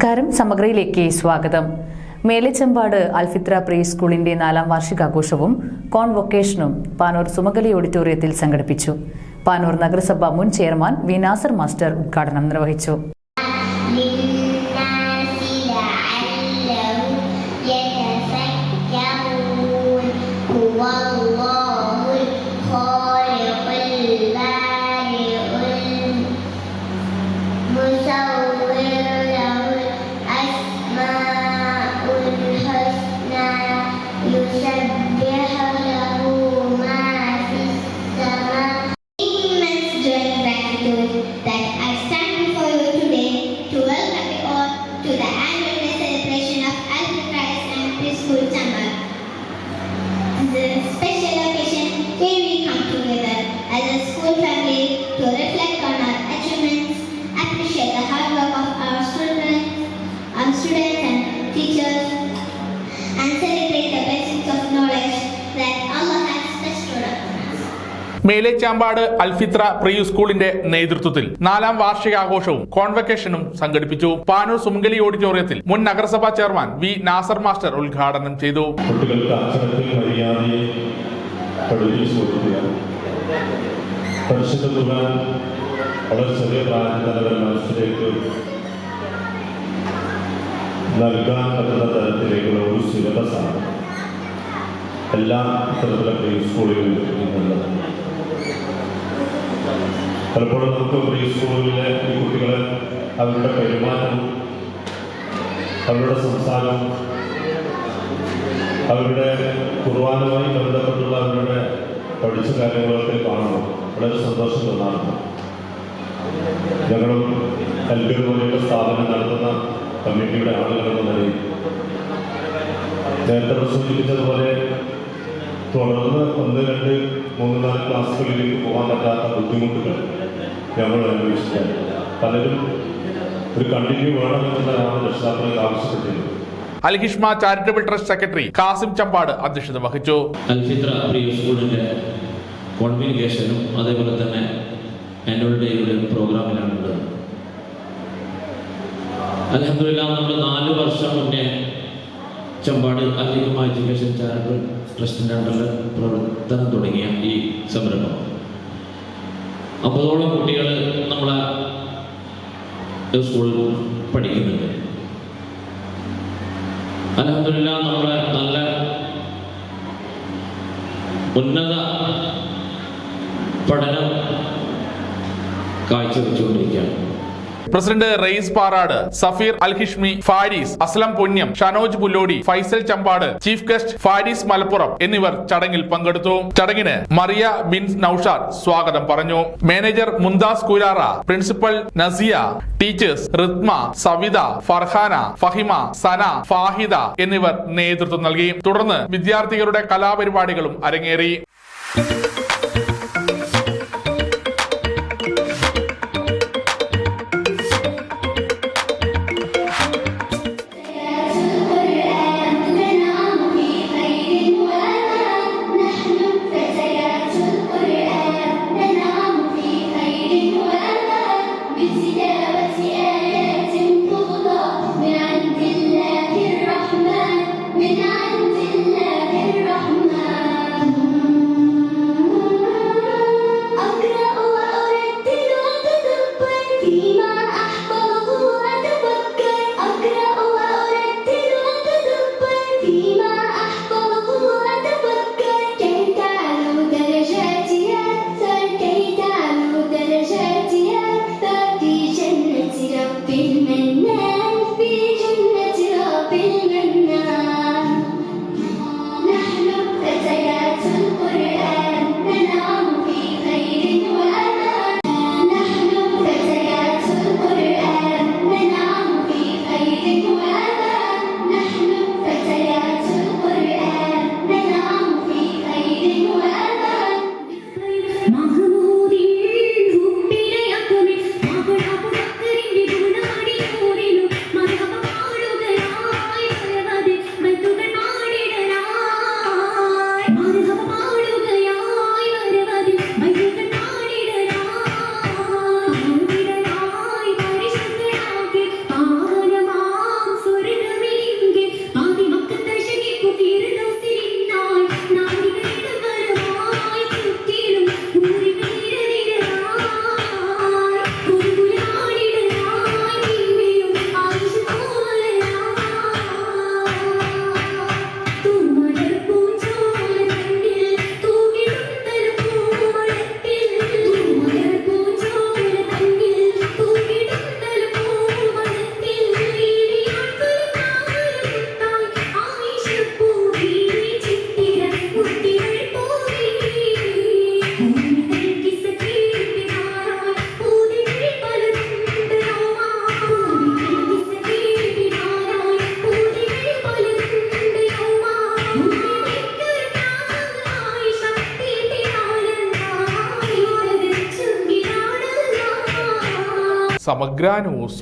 നമസ്കാരം. സമഗ്രയിലേക്ക് സ്വാഗതം. മേലെച്ചമ്പാട് അൽഫിത്ര പ്രീ സ്കൂളിന്റെ നാലാം വാർഷികാഘോഷവും കോൺവൊക്കേഷനും പാനൂർ സുമകലി ഓഡിറ്റോറിയത്തിൽ സംഘടിപ്പിച്ചു. പാനൂർ നഗരസഭ മുൻ ചെയർമാൻ വിനാസർ മാസ്റ്റർ ഉദ്ഘാടനം നിർവഹിച്ചു. മേലേച്ചാമ്പാട് അൽഫിത്ര പ്രീ സ്കൂളിന്റെ നേതൃത്വത്തിൽ നാലാം വാർഷികാഘോഷവും കോൺവെക്കേഷനും സംഘടിപ്പിച്ചു. പാനൂർ സുമംഗലി ഓഡിറ്റോറിയത്തിൽ മുൻ നഗരസഭാ ചെയർമാൻ വി നാസർ മാസ്റ്റർ ഉദ്ഘാടനം ചെയ്തു. നൽകാൻ പറ്റുന്ന തരത്തിലേക്കുള്ള ഒരു സിലബസാണ്. എല്ലാ തരത്തിലും പ്രീ സ്കൂളുകളിലും പലപ്പോഴും നമുക്ക് പ്രീ സ്കൂളുകളിലെ ഈ കുട്ടികളെ അവരുടെ പെരുമാറ്റം അവരുടെ സംസാരവും അവരുടെ കുർബാനുമായി ബന്ധപ്പെട്ടുള്ള അവരുടെ പഠിച്ച കാര്യങ്ങളൊക്കെ കാണണം വളരെ സന്തോഷം തോന്നാറുണ്ട്. ഞങ്ങളും കൽബിൽ പോലെയുള്ള സ്ഥാപനം നടത്തുന്ന കമ്മിറ്റിയുടെ ആളുകളെന്ന നിലയിൽ നേരത്തെ സൂചിപ്പിച്ചതുപോലെ തുടർന്ന് ഒന്ന് രണ്ട് മൂന്ന് നാല് ക്ലാസ്സുകളിലേക്ക് പോകാൻ പറ്റാത്ത ബുദ്ധിമുട്ടുകൾ ഞങ്ങൾ അനുഭവിച്ചിട്ടുണ്ട്. പലരും ഒരു കണ്ടിന്യൂ വേണമെന്നുള്ളതാണ് രക്ഷിതാക്കളെ ആവശ്യപ്പെട്ടിരുന്നത് Alhishma charitable trust secretary Kasim Champad അധ്യക്ഷത വഹിച്ചു. അൽഫിത്ര പ്രിയ സ്കൂളിന്റെ കോൺവിനിക്കേഷനും അതേപോലെ തന്നെ ആനുവൽ ഡേയുടെ പ്രോഗ്രാമിലാണ് ഉള്ളത്. അലഹമില്ല നമ്മൾ നാല് വർഷം മുന്നേ ചമ്പാട് അധികമായ എഡ്യൂക്കേഷൻ ചാരിറ്റബിൾ ട്രസ്റ്റിന്റെ അണ്ടറിൽ പ്രവർത്തനം തുടങ്ങിയ ഈ സംരംഭം. അമ്പതോളം കുട്ടികൾ നമ്മളെ സ്കൂളിൽ പഠിക്കുന്നുണ്ട്. അലഹമില്ല നമ്മളെ നല്ല ഉന്നത പഠനം കാഴ്ചവെച്ചുകൊണ്ടിരിക്കുകയാണ്. President Rais Parad Safeer Alhishmi Faris Aslam Ponnam Shanoj Pullodi Faisal Champad chief guest Faris Malappuram എന്നിവർ ചടങ്ങിൽ പങ്കെടുത്തു. ചടങ്ങിന് മറിയ ബിൻ നൌഷാദ് സ്വാഗതം പറഞ്ഞു. Manager Mumtaz Kurara principal Nasiya teachers Ritma Savitha Farhana Fahima Sana Fahida എന്നിവർ നേതൃത്വം നൽകി. തുടർന്ന് വിദ്യാർത്ഥികളുടെ കലാപരിപാടികളും അരങ്ങേറി. 你 സമഗ്ര ന്യൂസ്.